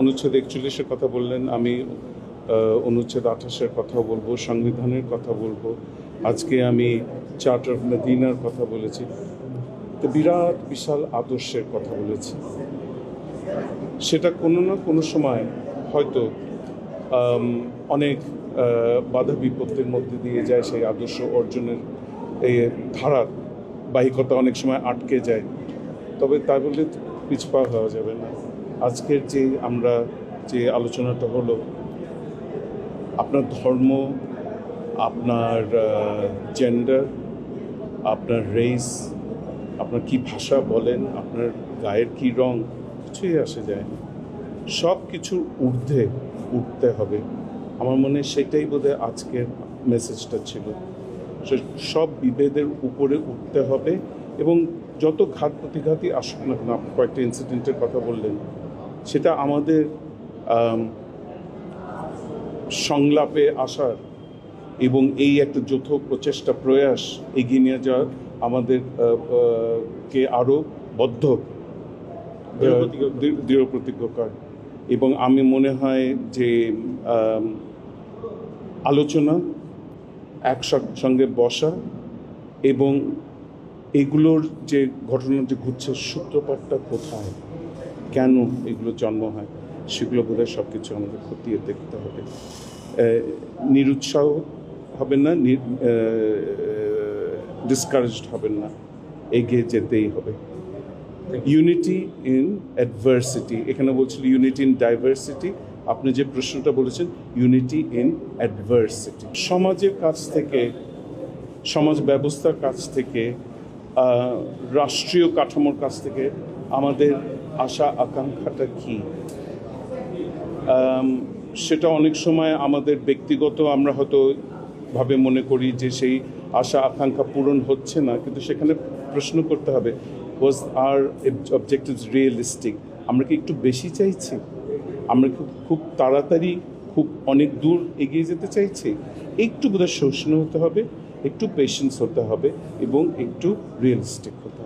অনুচ্ছেদ একচল্লিশের কথা বললেন, আমি অনুচ্ছেদ আঠাশের কথা বলব, সংবিধানের কথা বলব। আজকে আমি চার্টার অফ মদিনার কথা বলেছি। তো বিরাট, বিশাল আদর্শের কথা বলেছি। সেটা কোনো না কোনো সময় হয়তো অনেক বাধা বিপত্তির মধ্যে দিয়ে যায়, সেই আদর্শ অর্জনের এই ধারার বাহিকতা অনেক সময় আটকে যায়। তবে তাই বলে পিছপা হওয়া যাবে না। আজকের যে আমরা যে আলোচনাটা হলো, আপনার ধর্ম, আপনার জেন্ডার আপনার রেস আপনার কি ভাষা বলেন, আপনার গায়ের কি রং, কিছুই আসে যায় না। সব কিছুর ঊর্ধ্বে উঠতে হবে। আমার মনে সেটাই বোধহয় আজকের মেসেজটা ছিল। সব বিভেদের উপরে উঠতে হবে এবং যত ঘাত প্রতিঘাতই আসুক না কেন, আপনি কয়েকটা ইনসিডেন্টের কথা বললেন সেটা আমাদের সংলাপে আসার এবং এই একটা যৌথ প্রচেষ্টা, প্রয়াস এগিয়ে নিয়ে যাওয়ার আমাদের কে আরও বদ্ধ, দৃঢ় প্রতিজ্ঞ- দৃঢ়- দৃঢ় কর এবং আমি মনে হয় যে আলোচনা একসঙ্গে বসা এবং এগুলোর যে ঘটনা যে ঘুরছে সূত্রপাতটা কোথায়? কেন এগুলো জন্ম হয়? সেগুলো বোধহয় সব কিছু আমাদের খতিয়ে দেখতে হবে। নিরুৎসাহ হবেন না ডিসকারেজড হবেন না। এগিয়ে যেতেই হবে। ইউনিটি ইন অ্যাডভার্সিটি এখানে বলছিল ইউনিটি ইন ডাইভার্সিটি আপনি যে প্রশ্নটা বলেছেন ইউনিটি ইন অ্যাডভার্সিটি সমাজের কাছ থেকে, সমাজ ব্যবস্থার কাছ থেকে রাষ্ট্রীয় কাঠামোর কাছ থেকে আমাদের আশা, আকাঙ্ক্ষাটা কি? সেটা অনেক সময় আমাদের ব্যক্তিগত আমরা হয়তো ভাবে মনে করি যে সেই আশা, আকাঙ্ক্ষা পূরণ হচ্ছে না, কিন্তু সেখানে প্রশ্ন করতে হবে ওয়াজ আর অবজেক্টিভ রিয়েলিস্টিক আমরা কি একটু বেশি চাইছি? আমরা কি খুব তাড়াতাড়ি খুব অনেক দূর এগিয়ে যেতে চাইছি? একটু বোধহয় সহিষ্ণু হতে হবে, একটু পেশেন্স হতে হবে এবং একটু রিয়েলিস্টিক হতে হবে।